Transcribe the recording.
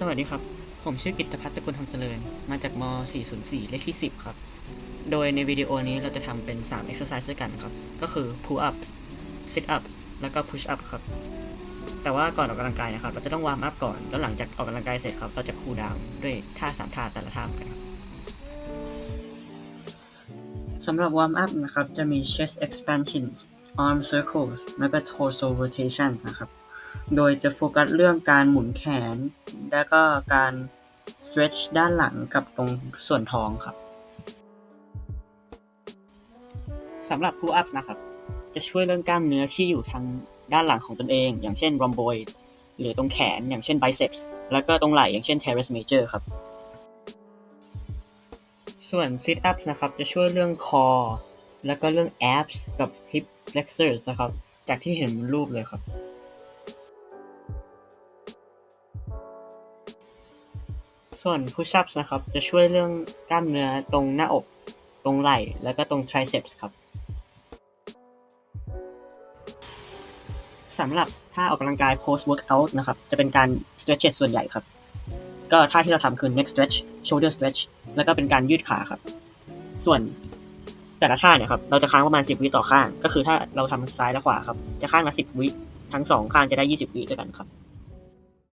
สวัสดีครับ ผมชื่อกิตพัฒน์ตะกุลทองเจริญ มาจากม 404 เลขที่ 10 ครับ โดยในวิดีโอนี้เราจะทำเป็น 3 exercise ด้วยกันครับ ก็คือ pull up sit up แล้วก็ push up ครับ แต่ว่าก่อนออกกำลังกายนะครับ เราจะต้องวาร์มอัพก่อน แล้วหลังจากออกกำลังกายเสร็จครับ เราจะ cool down ด้วยท่า 3 ท่าแต่ละท่ากันครับสำหรับ warm up นะครับ จะมี chest expansions arm circles แล้วก็ torso rotations นะครับ โดยจะโฟกัสเรื่องการหมุนแขน แล้วก็การ stretch ด้านหลังกับตรงส่วนท้องครับสำหรับ pull up นะครับ จะช่วยเรื่องกล้ามเนื้อที่อยู่ทางด้านหลังของตนเอง อย่างเช่น rhomboids หรือตรงแขนอย่างเช่น biceps แล้วก็ตรงไหล่อย่างเช่น teres major ครับ ส่วน sit up นะครับ จะช่วยเรื่อง core แล้วก็เรื่อง abs กับ hip flexors นะครับ จากที่เห็นรูปเลยครับ ส่วน push ups นะครับ จะช่วยเรื่องกล้ามเนื้อตรงหน้าอก ตรงไหล่ แล้วก็ตรง triceps ครับสำหรับท่าออกกำลังกาย post workout นะครับ จะเป็นการ stretch ส่วนใหญ่ครับ ก็ท่าที่เราทำคือ neck stretch shoulder stretch แล้วก็เป็นการยืดขาครับ ส่วนแต่ละท่าเนี่ยครับ เราจะค้างประมาณ 10 วิต่อข้าง ก็คือถ้าเราทำซ้ายและขวาครับ จะข้างละ 10 วิ ทั้งสองข้างจะได้ 20 วิด้วยกันครับ